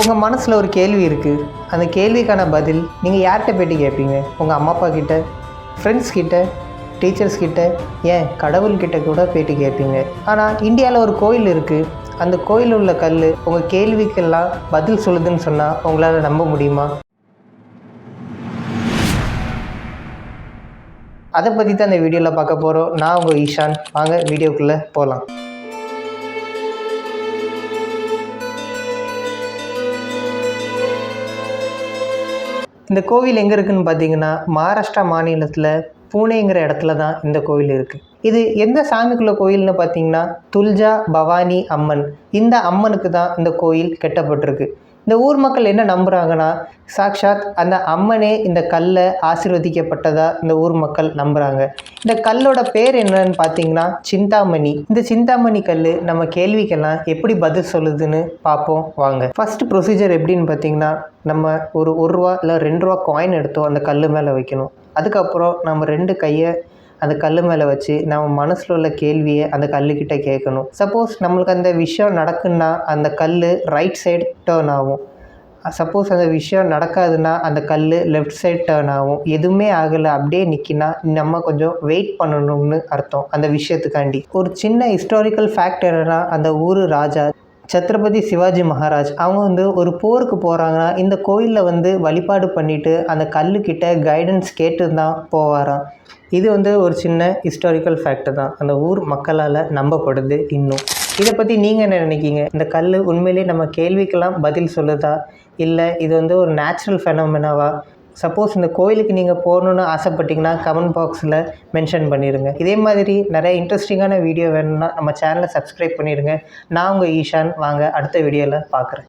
உங்கள் மனசில் ஒரு கேள்வி இருக்குது அந்த கேள்விக்கான பதில் நீங்கள் யார்கிட்ட போய்ட்டு கேட்பீங்க உங்கள் அம்மா அப்பா கிட்ட ஃப்ரெண்ட்ஸ் கிட்ட டீச்சர்ஸ் கிட்ட ஏன் கடவுள்கிட்ட கூட போயிட்டு கேட்பீங்க ஆனால் இந்தியாவில் ஒரு கோயில் இருக்குது அந்த கோயில் உள்ள கல் உங்கள் கேள்விக்கெல்லாம் பதில் சொல்லுதுன்னு சொன்னால் உங்களால் நம்ப முடியுமா? அதை பற்றி தான் இந்த வீடியோவில் பார்க்க போகிறோம் நான் உங்கள் ஈஷான். வாங்க வீடியோக்குள்ளே போகலாம் இந்த கோவில் எங்கே இருக்குன்னு பார்த்தீங்கன்னா மகாராஷ்டிரா மாநிலத்தில் பூனேங்கிற இடத்துல தான் இந்த கோவில் இருக்குது இது எந்த சாமிக்குள்ள கோயில்னு பார்த்தீங்கன்னா துல்ஜா பவானி அம்மன். இந்த அம்மனுக்கு தான் இந்த கோயில் கெட்டப்பட்டிருக்கு. இந்த ஊர் மக்கள் என்ன நம்புகிறாங்கன்னா சாக்ஷாத் அந்த அம்மனே இந்த கல்லை ஆசீர்வதிக்கப்பட்டதாக இந்த ஊர் மக்கள் நம்புகிறாங்க இந்த கல்லோட பேர் என்னன்னு பார்த்தீங்கன்னா சிந்தாமணி. இந்த சிந்தாமணி கல் நம்ம கேள்விக்கெல்லாம் எப்படி பதில் சொல்லுதுன்னு பார்ப்போம் வாங்க. ஃபஸ்ட்டு ப்ரொசீஜர் எப்படின்னு பார்த்தீங்கன்னா நம்ம ஒரு ஒரு ரூபா இல்லை ரெண்டு ரூபா காயின் எடுத்தோம் அந்த கல் மேலே வைக்கணும். அதுக்கப்புறம் நம்ம ரெண்டு கையை அந்த கல் மேலே வச்சு நம்ம மனசில் உள்ள கேள்வியை அந்த கல்லுக்கிட்ட கேட்கணும். சப்போஸ் நம்மளுக்கு அந்த விஷயம் நடக்குன்னா அந்த கல் ரைட் சைடு டேர்ன் ஆகும். சப்போஸ் அந்த விஷயம் நடக்காதுன்னா அந்த கல் லெஃப்ட் சைடு டேர்ன் ஆகும். எதுவுமே ஆகலை அப்படியே நிற்கினா நம்ம கொஞ்சம் வெயிட் பண்ணணும்னு அர்த்தம் அந்த விஷயத்துக்காண்டி. ஒரு சின்ன ஹிஸ்டாரிக்கல் ஃபேக்ட் என்னன்னா அந்த ஊர் ராஜா சத்ரபதி சிவாஜி மகாராஜ் அவங்க வந்து ஒரு போருக்கு போகிறாங்கன்னா இந்த கோயிலில் வந்து வழிபாடு பண்ணிவிட்டு அந்த கல்லுக்கிட்ட கைடன்ஸ் கேட்டு தான் போவாராம். இது வந்து ஒரு சின்ன ஹிஸ்டாரிக்கல் ஃபேக்ட் தான். அந்த ஊர் மக்களால் நம்பப்படுது இன்னும். இதை பற்றி நீங்கள் என்ன நினைக்கிங்க இந்த கல் உண்மையிலேயே நம்ம கேள்விக்கெல்லாம் பதில் சொல்லுதா? இல்லை இது வந்து ஒரு நேச்சுரல் ஃபெனோமெனாவா சப்போஸ் இந்த கோயிலுக்கு நீங்கள் போகணுன்னு ஆசைப்பட்டீங்கன்னா கமெண்ட் பாக்ஸில் மென்ஷன் பண்ணிடுங்க இதே மாதிரி நிறைய இன்ட்ரெஸ்டிங்கான வீடியோ வேணும்னா நம்ம சேனலை சப்ஸ்கிரைப் பண்ணிடுங்க நான் உங்கள் ஈஷான். வாங்க அடுத்த வீடியோவில் பார்க்குறேன்